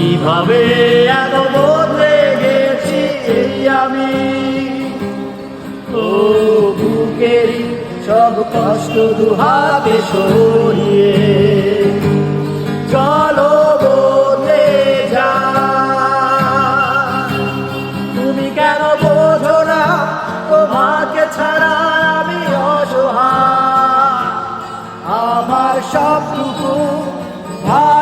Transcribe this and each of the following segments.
কীভাবে এত বদলে গেছি এই আমি? ও বুকের সব কষ্ট দুহাতে সরিয়ে চলো বদলে যা। তুমি কেন বোঝো না তোমাকে ছাড়া আমি অসহায়? আমার সবটুকু ভালোবাসা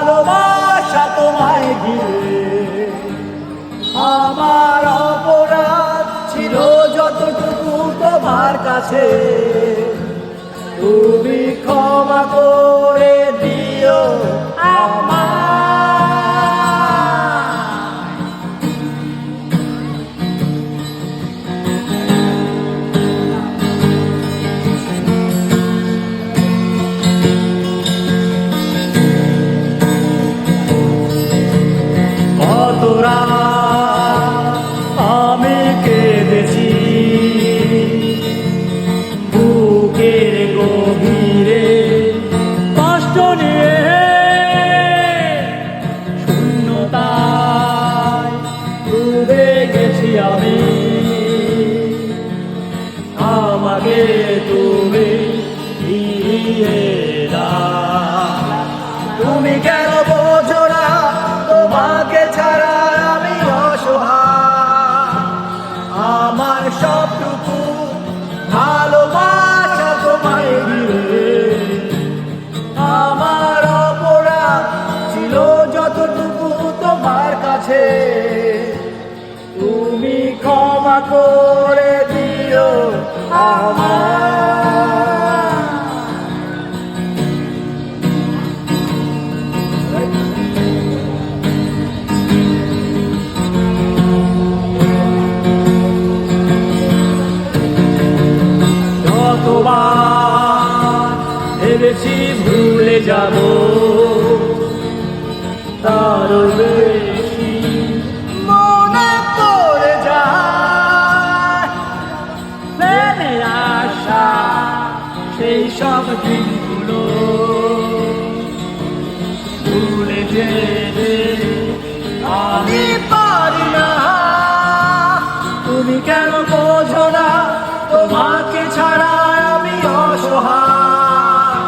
কাছে তুমি ক্ষমা করে। তুমি ফিরিয়ে তুমি কেন বোঝো না, তোমাকে ছাড়া আমি অসহায়। আমার সবটুকু ভালোবাসা তোমায় ঘিরে আমার অপরাধ ছিল যতটুকু তোমার কাছে। তুমি ক্ষমা করে ভুলে যাব। সেই সব দিনগুলো ভুলে যেতে আমি পারি না তুমি কেন বোঝো না, তোমাকে ছাড়া আমি অসহায়।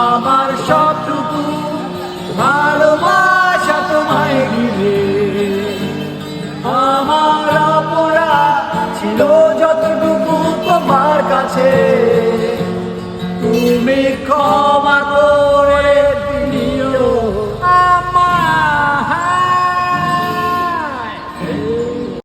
আমার সবটুকু ভালোবাসা তোমায় ঘিরে আমার অপরাধ ছিল যতটুকু তোমার কাছে। তুমি ক্ষমা